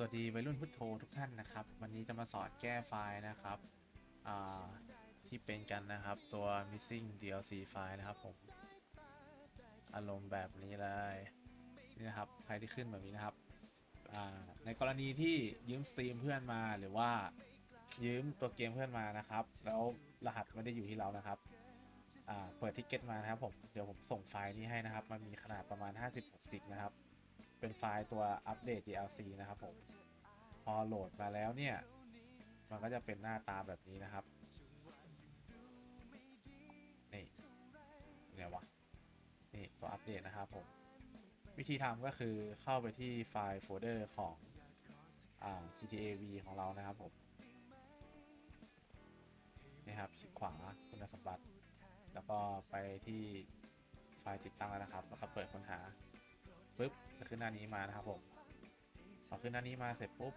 สวัสดีวัยรุ่นพุทโธทุกท่านนะครับ วันนี้จะมาสอนแก้ไฟล์นะครับที่เป็นกันนะครับตัว missing DLC ไฟล์นะครับผมอารมณ์แบบนี้เลยนี่นะครับใครที่ขึ้นแบบนี้นะครับในกรณีที่ยืมสตรีมเพื่อนมาหรือว่ายืมตัวเกมเพื่อนมานะครับ แล้วรหัสไม่ได้อยู่ที่เรานะครับเปิดทิกเก็ตมานะครับผมเดี๋ยวผมส่งไฟล์นี้ให้นะครับ มันมีขนาดประมาณ 56จิกนะครับ เป็นไฟล์ตัวอัปเดต DLC นะครับผม พอโหลดมาแล้วเนี่ย มันก็จะเป็นหน้าตาแบบนี้นะครับ นี่เนี่ยวะ นี่ตัวอัปเดตนะครับผม วิธีทำก็คือเข้าไปที่ไฟล์โฟลเดอร์ของอ่า GTA V ของเรานะครับผมนี่ครับคลิกขวาคุณสมบัติ แล้วก็ไปที่ไฟล์ติดตั้งแล้วนะครับ แล้วก็เปิดค้นหา ขึ้นหน้านี้มานะครับผมพอขึ้นหน้านี้มาเสร็จปุ๊บ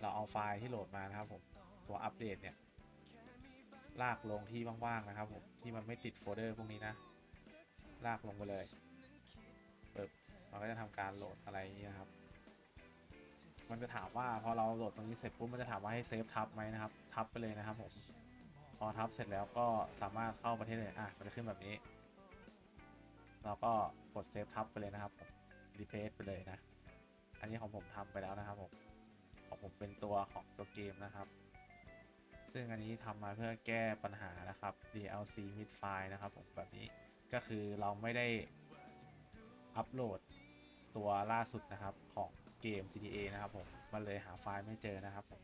เราเอาไฟล์ที่โหลดมานะครับผมตัวอัปเดตเนี่ยลากลงที่ว่างๆนะครับผมที่มันไม่ติดโฟลเดอร์พวกนี้นะ ลากลงไปเลยปึ๊บมันก็จะทำการโหลดอะไรอย่างนี้นะครับ มันจะถามว่าพอเราโหลดตรงนี้เสร็จปุ๊บมันจะถามว่าให้เซฟทับไหมนะครับ ทับไปเลยนะครับผมพอทับเสร็จแล้วก็สามารถเข้าประเทศเลยอะมันจะขึ้นแบบนี้ เราก็กดเซฟทับไปเลยนะครับผมีเพสไปเลยนะ อันนี้ของผมทำไปแล้วนะครับผมของผมเป็นตัวของตัวเกมนะครับ ซึ่งอันนี้ทำมาเพื่อแก้ปัญหานะครับ DLC mid file นะครับผมแบบนี้ก็คือเราไม่ได้อัปโหลดตัวล่าสุดนะครับของเกม GTA นะครับผมมันเลยหาไฟล์ไม่เจอนะครับผม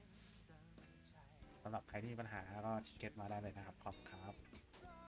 สำหรับใครที่มีปัญหาก็ทิเก็ตมาได้เลยนะครับขอบคุณครับ